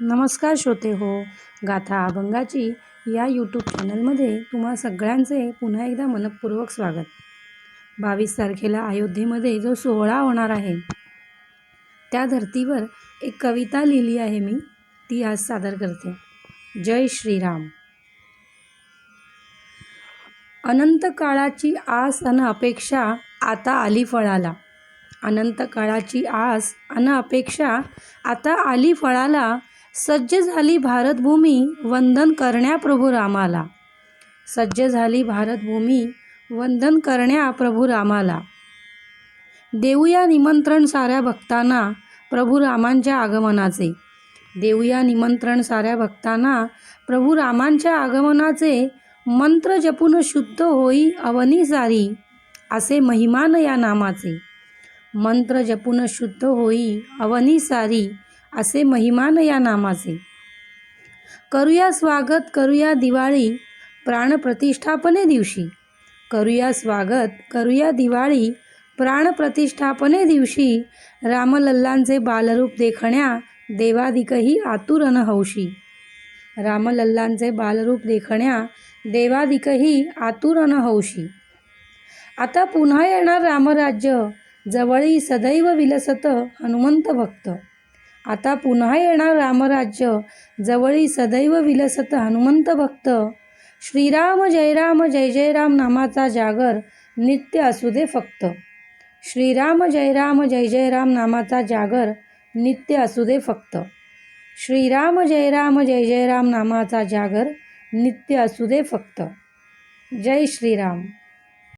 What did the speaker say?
नमस्कार श्रोते हो गाथा अभंगाची या यूट्यूब चॅनलमध्ये तुम्हा सगळ्यांचे पुन्हा एकदा मनपूर्वक स्वागत. बावीस तारखेला अयोध्येमध्ये जो सोहळा होणार आहे त्या धर्तीवर एक कविता लिहिली आहे मी ती आज सादर करते. जय श्रीराम. अनंत काळाची आस अन अपेक्षा आता आली फळाला. अनंत काळाची आस अन अपेक्षा आता आली फळाला सज्ज झाली भारतभूमी वंदन करण्या प्रभू रामाला. सज्ज झाली भारतभूमी वंदन करण्या प्रभू रामाला. देऊया निमंत्रण साऱ्या भक्तांना प्रभू रामांच्या आगमनाचे. देऊया निमंत्रण साऱ्या भक्तांना प्रभू रामांच्या आगमनाचे. मंत्र जपून शुद्ध होई अवनी सारी असे महिमान या नामाचे. मंत्र जपून शुद्ध होई अवनी सारी असे महिमान या नामाचे. करूया स्वागत करूया दिवाळी प्राणप्रतिष्ठापने दिवशी. करूया स्वागत करूया दिवाळी प्राणप्रतिष्ठापने दिवशी. रामलल्लांचे बालरूप देखण्या देवाधिकही आतुर अन हौशी रामलल्लांचे बालरूप देखण्या देवाधिकही आतुर अन हौशी आता पुन्हा येणार रामराज्य जवळी सदैव विलसत हनुमंत भक्त. आता पुन्हा येणार रामराज्य जवळी सदैव विलसत हनुमंत भक्त. श्रीराम जय राम जय जय राम नामाचा जागर नित्य असू दे फक्त. श्रीराम जय राम जय जय राम नामाचा जागर नित्य असू दे फक्त. श्रीराम जय राम जय जय राम नामाचा जागर नित्य असू दे फक्त. जय श्रीराम.